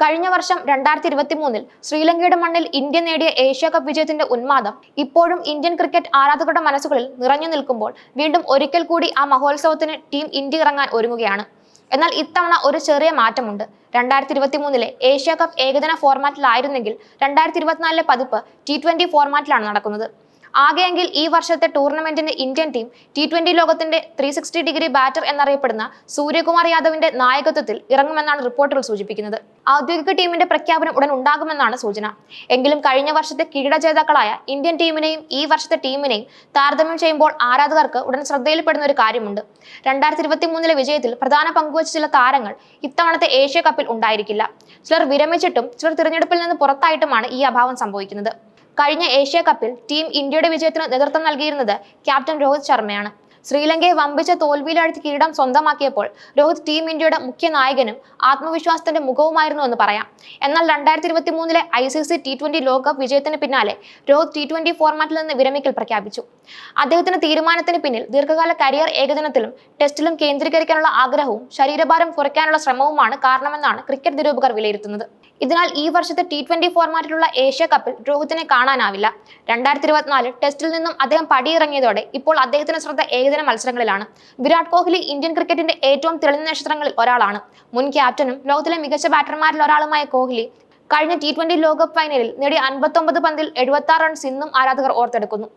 കഴിഞ്ഞ വർഷം രണ്ടായിരത്തി ഇരുപത്തി മൂന്നിൽ ശ്രീലങ്കയുടെ മണ്ണിൽ ഇന്ത്യ നേടിയ ഏഷ്യ കപ്പ് വിജയത്തിന്റെ ഉന്മാദം ഇപ്പോഴും ഇന്ത്യൻ ക്രിക്കറ്റ് ആരാധകരുടെ മനസ്സുകളിൽ നിറഞ്ഞു നിൽക്കുമ്പോൾ വീണ്ടും ഒരിക്കൽ കൂടി ആ മഹോത്സവത്തിന് ടീം ഇന്ത്യ ഇറങ്ങാൻ ഒരുങ്ങുകയാണ്. എന്നാൽ ഇത്തവണ ഒരു ചെറിയ മാറ്റമുണ്ട്. രണ്ടായിരത്തി ഇരുപത്തി മൂന്നിലെ ഏഷ്യ കപ്പ് ഏകദിന ഫോർമാറ്റിലായിരുന്നെങ്കിൽ രണ്ടായിരത്തി ഇരുപത്തിനാലിലെ പതിപ്പ് ടി ട്വന്റി ഫോർമാറ്റിലാണ് നടക്കുന്നത്. ആകെയെങ്കിൽ ഈ വർഷത്തെ ടൂർണമെന്റിന്റെ ഇന്ത്യൻ ടീം ടി ട്വന്റി ലോകത്തിന്റെ ത്രീ സിക്സ്റ്റി ഡിഗ്രി ബാറ്റർ എന്നറിയപ്പെടുന്ന സൂര്യകുമാർ യാദവിന്റെ നായകത്വത്തിൽ ഇറങ്ങുമെന്നാണ് റിപ്പോർട്ടുകൾ സൂചിപ്പിക്കുന്നത്. ഔദ്യോഗിക ടീമിന്റെ പ്രഖ്യാപനം ഉടൻ ഉണ്ടാകുമെന്നാണ് സൂചന. എങ്കിലും കഴിഞ്ഞ വർഷത്തെ കിരീട ജേതാക്കളായ ഇന്ത്യൻ ടീമിനെയും ഈ വർഷത്തെ ടീമിനെയും താരതമ്യം ചെയ്യുമ്പോൾ ആരാധകർക്ക് ഉടൻ ശ്രദ്ധയിൽപ്പെടുന്ന ഒരു കാര്യമുണ്ട്. രണ്ടായിരത്തി ഇരുപത്തി മൂന്നിലെ വിജയത്തിൽ പ്രധാന പങ്കുവച്ച ചില താരങ്ങൾ ഇത്തവണത്തെ ഏഷ്യ കപ്പിൽ ഉണ്ടായിരിക്കില്ല. ചിലർ വിരമിച്ചിട്ടും ചിലർ തിരഞ്ഞെടുപ്പിൽ നിന്ന് പുറത്തായിട്ടുമാണ് ഈ അഭാവം സംഭവിക്കുന്നത്. കഴിഞ്ഞ ഏഷ്യ കപ്പിൽ ടീം ഇന്ത്യയുടെ വിജയത്തിന് നേതൃത്വം നൽകിയിരുന്നത് ക്യാപ്റ്റൻ രോഹിത് ശർമ്മയാണ്. ശ്രീലങ്കയെ വമ്പിച്ച തോൽവിയിലാഴ്ത്തി കിരീടം സ്വന്തമാക്കിയപ്പോൾ രോഹിത് ടീം ഇന്ത്യയുടെ മുഖ്യ നായകനും ആത്മവിശ്വാസത്തിന്റെ മുഖവുമായിരുന്നു എന്ന് പറയാം. എന്നാൽ രണ്ടായിരത്തി ഇരുപത്തി മൂന്നിലെ I C C T twenty ലോകകപ്പ് വിജയത്തിന് പിന്നാലെ രോഹിത് ടി ട്വന്റി ഫോർമാറ്റിൽ നിന്ന് വിരമിക്കൽ പ്രഖ്യാപിച്ചു. അദ്ദേഹത്തിന്റെ തീരുമാനത്തിന് പിന്നിൽ ദീർഘകാല കരിയർ ഏകദിനത്തിലും ടെസ്റ്റിലും കേന്ദ്രീകരിക്കാനുള്ള ആഗ്രഹവും ശരീരഭാരം കുറയ്ക്കാനുള്ള ശ്രമവുമാണ് കാരണമെന്നാണ് ക്രിക്കറ്റ് നിരൂപകർ വിലയിരുത്തുന്നത്. ഇതിനാൽ ഈ വർഷത്തെ ടി ട്വന്റി ഫോർമാറ്റിലുള്ള ഏഷ്യ കപ്പിൽ രോഹിത്തിനെ കാണാനാവില്ല. രണ്ടായിരത്തി ഇരുപത്തിനാല് ടെസ്റ്റിൽ നിന്നും അദ്ദേഹം പടിയിറങ്ങിയതോടെ ഇപ്പോൾ അദ്ദേഹത്തിന്റെ ശ്രദ്ധ ഏകദിന മത്സരങ്ങളിലാണ്. വിരാട് കോഹ്ലി ഇന്ത്യൻ ക്രിക്കറ്റിന്റെ ഏറ്റവും തെളിഞ്ഞ നക്ഷത്രങ്ങളിൽ ഒരാളാണ്. മുൻ ക്യാപ്റ്റനും ലോകത്തിലെ മികച്ച ബാറ്റർമാരിൽ ഒരാളുമായ കോഹ്ലി കഴിഞ്ഞ ടി ട്വന്റി ലോകകപ്പ് ഫൈനലിൽ നേടിയ അൻപത്തൊമ്പത് പന്തിൽ എഴുപത്തി ആറ് റൺസ് ഇന്നും ആരാധകർ ഓർത്തെടുക്കുന്നു.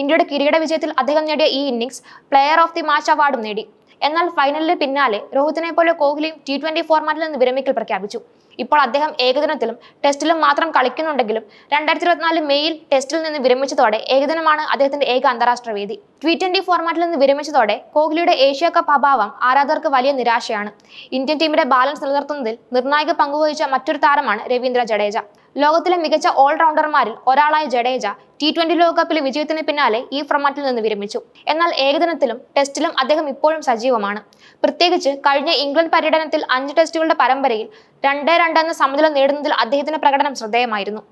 ഇന്ത്യയുടെ കിരീട വിജയത്തിൽ അദ്ദേഹം നേടിയ ഈ innings player of the match അവാർഡും നേടി. എന്നാൽ ഫൈനലിന് പിന്നാലെ രോഹിത്തിനെ പോലെ കോഹ്ലിയും ടി ട്വന്റി ഫോർമാറ്റിൽ നിന്ന് വിരമിക്കൽ പ്രഖ്യാപിച്ചു. ഇപ്പോൾ അദ്ദേഹം ഏകദിനത്തിലും ടെസ്റ്റിലും മാത്രം കളിക്കുന്നുണ്ടെങ്കിലും രണ്ടായിരത്തി ഇരുപത്തിനാല് മെയ്യിൽ ടെസ്റ്റിൽ നിന്ന് വിരമിച്ചതോടെ ഏകദിനമാണ് അദ്ദേഹത്തിന്റെ ഏക അന്താരാഷ്ട്ര വേദി. ടി ട്വന്റി ഫോർമാറ്റിൽ നിന്ന് വിരമിച്ചതോടെ കോഹ്ലിയുടെ ഏഷ്യ കപ്പ് അഭാവം ആരാധകർക്ക് വലിയ നിരാശയാണ്. ഇന്ത്യൻ ടീമിന്റെ ബാലൻസ് നിലനിർത്തുന്നതിൽ നിർണായക പങ്കുവഹിച്ച മറ്റൊരു താരമാണ് രവീന്ദ്ര ജഡേജ. ലോകത്തിലെ മികച്ച ഓൾറൗണ്ടർമാരിൽ ഒരാളായ ജഡേജ ടി ട്വന്റി ലോകകപ്പിലെ വിജയത്തിന് പിന്നാലെ ഈ ഫോർമാറ്റിൽ നിന്ന് വിരമിച്ചു. എന്നാൽ ഏകദിനത്തിലും ടെസ്റ്റിലും അദ്ദേഹം ഇപ്പോഴും സജീവമാണ്. പ്രത്യേകിച്ച് കഴിഞ്ഞ ഇംഗ്ലണ്ട് പര്യടനത്തിൽ അഞ്ച് ടെസ്റ്റുകളുടെ പരമ്പരയിൽ രണ്ട് രണ്ട് എന്ന സമനില നേടുന്നതിൽ അദ്ദേഹത്തിന്റെ പ്രകടനം ശ്രദ്ധേയമായിരുന്നു.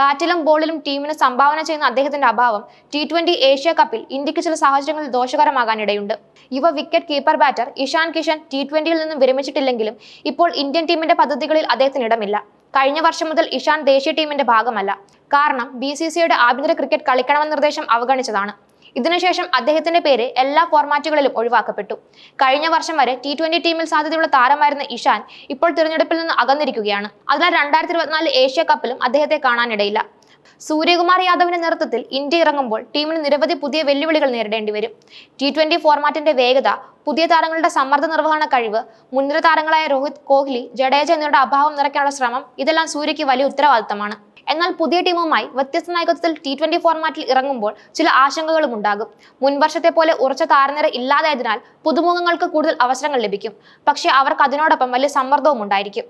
ബാറ്റിലും ബോളിലും ടീമിന് സംഭാവന ചെയ്യുന്ന അദ്ദേഹത്തിന്റെ അഭാവം ടി ട്വന്റി ഏഷ്യ കപ്പിൽ ഇന്ത്യയ്ക്ക് ചില സാഹചര്യങ്ങളിൽ ദോഷകരമാകാനിടയുണ്ട്. യുവ wicket keeper batter Ishan Kishan T ട്വന്റിയിൽ നിന്നും വിരമിച്ചിട്ടില്ലെങ്കിലും ഇപ്പോൾ ഇന്ത്യൻ ടീമിന്റെ പദ്ധതികളിൽ അദ്ദേഹത്തിന് ഇടമില്ല. കഴിഞ്ഞ വർഷം മുതൽ ഇഷാൻ ദേശീയ ടീമിന്റെ ഭാഗമല്ല. കാരണം ബി സി സിയുടെ ആഭ്യന്തര ക്രിക്കറ്റ് കളിക്കണമെന്ന നിർദ്ദേശം അവഗണിച്ചതാണ്. ഇതിനുശേഷം അദ്ദേഹത്തിന്റെ പേര് എല്ലാ ഫോർമാറ്റുകളിലും ഒഴിവാക്കപ്പെട്ടു. കഴിഞ്ഞ വർഷം വരെ ടി ട്വന്റി ടീമിൽ സാധ്യതയുള്ള താരമായിരുന്ന ഇഷാൻ ഇപ്പോൾ തിരഞ്ഞെടുപ്പിൽ നിന്ന് അകന്നിരിക്കുകയാണ്. അതിനാൽ രണ്ടായിരത്തി ഇരുപത്തിനാല് ഏഷ്യ കപ്പിലും അദ്ദേഹത്തെ കാണാനിടയില്ല. സൂര്യകുമാർ യാദവിന്റെ നേതൃത്വത്തിൽ ഇന്ത്യ ഇറങ്ങുമ്പോൾ ടീമിന് നിരവധി പുതിയ വെല്ലുവിളികൾ നേരിടേണ്ടി വരും. ടി ട്വന്റി ഫോർമാറ്റിന്റെ വേഗത പുതിയ താരങ്ങളുടെ സമ്മർദ്ദ നിർവഹണ കഴിവ് മുൻനിര താരങ്ങളായ രോഹിത് കോഹ്ലി ജഡേജ എന്നിവരുടെ അഭാവം നിറയ്ക്കാനുള്ള ശ്രമം ഇതെല്ലാം സൂര്യയ്ക്ക് വലിയ ഉത്തരവാദിത്തമാണ്. എന്നാൽ പുതിയ ടീമുമായി വ്യത്യസ്ത നായകത്വത്തിൽ ടി ട്വന്റി ഫോർമാറ്റിൽ ഇറങ്ങുമ്പോൾ ചില ആശങ്കകളും ഉണ്ടാകും. മുൻവർഷത്തെ പോലെ ഉറച്ച താരനിര ഇല്ലാതായതിനാൽ പുതുമുഖങ്ങൾക്ക് കൂടുതൽ അവസരങ്ങൾ ലഭിക്കും. പക്ഷേ അവർക്ക് അതിനോടൊപ്പം വലിയ സമ്മർദ്ദവും ഉണ്ടായിരിക്കും.